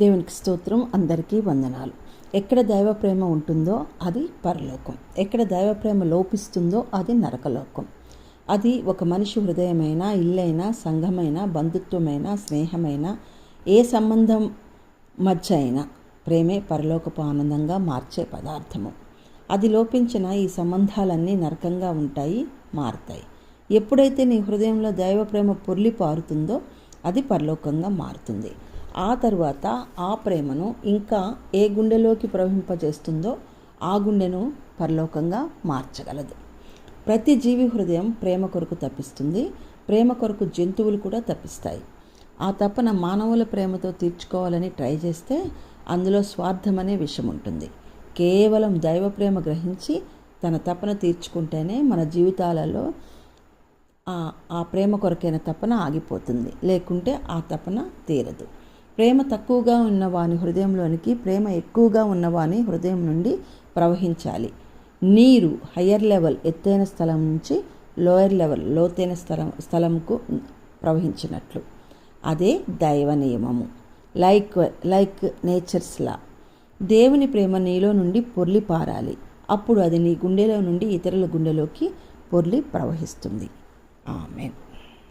దేవునికి స్తోత్రం అందరికీ వందనాలు. ఎక్కడ దైవ ప్రేమ ఉంటుందో అది పరలోకం. ఎక్కడ దైవ ప్రేమ లోపిస్తుందో అది నరకలోకం. అది ఒక మనిషి హృదయమైన ఇల్లైన సంఘమైన బంధుత్వమైన స్నేహమైన ఏ సంబంధం మధ్య అయినా ప్రేమే పరలోకపు ఆనందంగా మార్చే పదార్థము. అది లోపించిన ఈ సంబంధాలన్నీ నరకంగా ఉంటాయి మారుతాయి. ఎప్పుడైతే నీ హృదయంలో దైవ ప్రేమ పొర్లి పారుతుందో అది పరలోకంగా మారుతుంది. ఆ తర్వాత ఆ ప్రేమను ఇంకా ఏ గుండెలోకి ప్రవహింపజేస్తుందో ఆ గుండెను పరలోకంగా మార్చగలదు. ప్రతి జీవి హృదయం ప్రేమ కొరకు తప్పిస్తుంది. ప్రేమ కొరకు జంతువులు కూడా తప్పిస్తాయి. ఆ తపన మానవుల ప్రేమతో తీర్చుకోవాలని ట్రై చేస్తే అందులో స్వార్థం అనే విషయం ఉంటుంది కేవలం దైవ ప్రేమ గ్రహించి తన తపన తీర్చుకుంటేనే మన జీవితాలలో ఆ ప్రేమ కొరకైన తపన ఆగిపోతుంది. లేకుంటే ఆ తపన తీరదు. ప్రేమ తక్కువగా ఉన్నవాని హృదయంలోనికి ప్రేమ ఎక్కువగా ఉన్నవాని హృదయం నుండి ప్రవహించాలి. నీరు హయ్యర్ లెవెల్ ఎత్తైన స్థలం నుంచి లోయర్ లెవెల్ లోతైన స్థలం స్థలంకు ప్రవహించినట్లు. అదే దైవ నియమము. లైక్ లైక్ నేచర్స్లా దేవుని ప్రేమ నీలో నుండి పొర్లి పారాలి. అప్పుడు అది నీ గుండెలో నుండి ఇతరుల గుండెలోకి పొర్లి ప్రవహిస్తుంది. ఆమెన్.